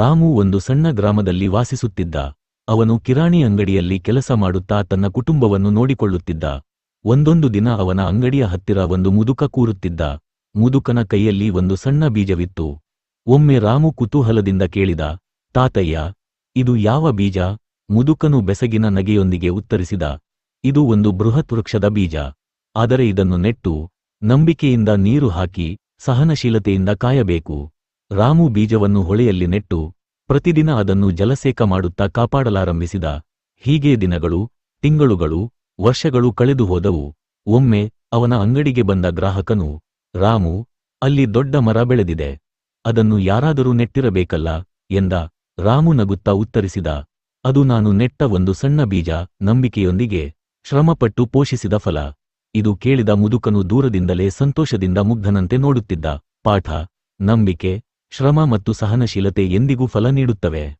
ರಾಮು ಒಂದು ಸಣ್ಣ ಗ್ರಾಮದಲ್ಲಿ ವಾಸಿಸುತ್ತಿದ್ದ. ಅವನು ಕಿರಾಣಿ ಅಂಗಡಿಯಲ್ಲಿ ಕೆಲಸ ಮಾಡುತ್ತಾ ತನ್ನ ಕುಟುಂಬವನ್ನು ನೋಡಿಕೊಳ್ಳುತ್ತಿದ್ದ. ಒಂದೊಂದು ದಿನ ಅವನ ಅಂಗಡಿಯ ಹತ್ತಿರ ಒಂದು ಮುದುಕ ಕೂರುತ್ತಿದ್ದ. ಮುದುಕನ ಕೈಯಲ್ಲಿ ಒಂದು ಸಣ್ಣ ಬೀಜವಿತ್ತು. ಒಮ್ಮೆ ರಾಮು ಕುತೂಹಲದಿಂದ ಕೇಳಿದ, ತಾತಯ್ಯ, ಇದು ಯಾವ ಬೀಜ? ಮುದುಕನು ಬೆಸಗಿನ ನಗೆಯೊಂದಿಗೆ ಉತ್ತರಿಸಿದ, ಇದು ಒಂದು ಬೃಹತ್ ವೃಕ್ಷದ ಬೀಜ. ಆದರೆ ಇದನ್ನು ನೆಟ್ಟು, ನಂಬಿಕೆಯಿಂದ ನೀರು ಹಾಕಿ, ಸಹನಶೀಲತೆಯಿಂದ ಕಾಯಬೇಕು. ರಾಮು ಬೀಜವನ್ನು ಹೊಳೆಯಲ್ಲಿ ನೆಟ್ಟು ಪ್ರತಿದಿನ ಅದನ್ನು ಜಲಸೇಕ ಮಾಡುತ್ತಾ ಕಾಪಾಡಲಾರಂಭಿಸಿದ. ಹೀಗೆ ದಿನಗಳು, ತಿಂಗಳುಗಳು, ವರ್ಷಗಳು ಕಳೆದು ಹೋದವು. ಒಮ್ಮೆ ಅವನ ಅಂಗಡಿಗೆ ಬಂದ ಗ್ರಾಹಕನು, ರಾಮು, ಅಲ್ಲಿ ದೊಡ್ಡ ಮರ ಬೆಳೆದಿದೆ. ಅದನ್ನು ಯಾರಾದರೂ ನೆಟ್ಟಿರಬೇಕಲ್ಲ? ಎಂದ. ರಾಮು ನಗುತ್ತಾ ಉತ್ತರಿಸಿದ. ಅದು ನಾನು ನೆಟ್ಟ ಒಂದು ಸಣ್ಣ ಬೀಜ ನಂಬಿಕೆಯೊಂದಿಗೆ ಶ್ರಮಪಟ್ಟು ಪೋಷಿಸಿದ ಫಲ. ಇದು ಕೇಳಿದ ಮುದುಕನು ದೂರದಿಂದಲೇ ಸಂತೋಷದಿಂದ ಮುಗ್ಧನಂತೆ ನೋಡುತ್ತಿದ್ದ. ಪಾಠ, ನಂಬಿಕೆ ಶ್ರಮ ಮತ್ತು ಸಹನಶೀಲತೆ ಎಂದಿಗೂ ಫಲ ನೀಡುತ್ತವೆ.